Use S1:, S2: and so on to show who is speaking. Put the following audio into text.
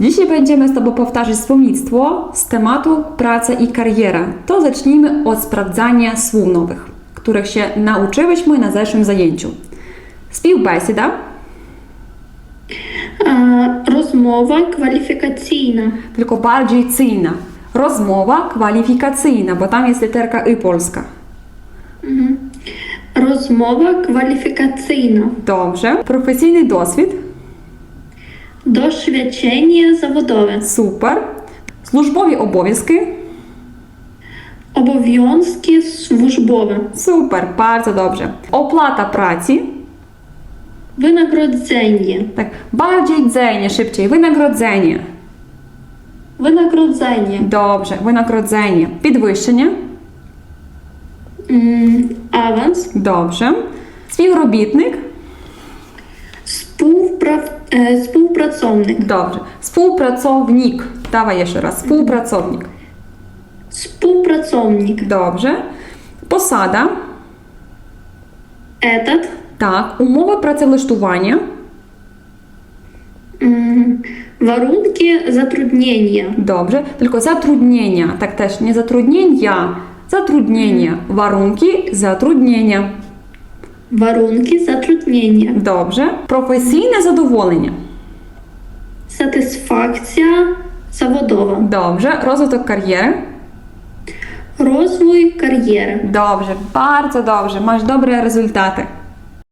S1: Dzisiaj będziemy z Tobą powtarzać słownictwo z tematu praca i kariera. To zacznijmy od sprawdzania słów nowych, których się nauczyłyśmy na zeszłym zajęciu. Співбесіда,
S2: А, Розмова кваліфікаційна.
S1: tylko bardziej cyjna. Rozmowa kwalifikacyjna, bo tam jest literka y polska.
S2: Розмова кваліфікаційна.
S1: Dobrze. Profesійny dosвід.
S2: Дошвячення заводове.
S1: Супер. Службові обов'язки.
S2: Обов'язки службове.
S1: Супер, дуже добре. Оплата праці.
S2: Wynagrodzenie.
S1: Так, bardziej dzenie, szybciej. Wynagrodzenie.
S2: Wynagrodzenie.
S1: Dobrze, wynagrodzenie. Підвищення.
S2: Mm, awans.
S1: Dobrze. Співробітник.
S2: Спів е, Співпрацовник.
S1: Dobrze. Współpracownik. Dawaj jeszcze raz. Współpracownik.
S2: Співпрацовник.
S1: Dobrze. Posada.
S2: Етат.
S1: Tak. Umowa pracewlаштування.
S2: М, Warunki zatrudnienia.
S1: Dobrze. Tylko zatrudnienia. Tak też. Nie zatrudnienia. Zatrudnienia. Warunki zatrudnienia.
S2: Warunki zatrudnienia.
S1: Dobrze. Profesійне задоволення. Dobrze. Roзвиток kariery.
S2: Rozwój kariery.
S1: Dobrze. Bardzo dobrze. Masz dobre rezultaty.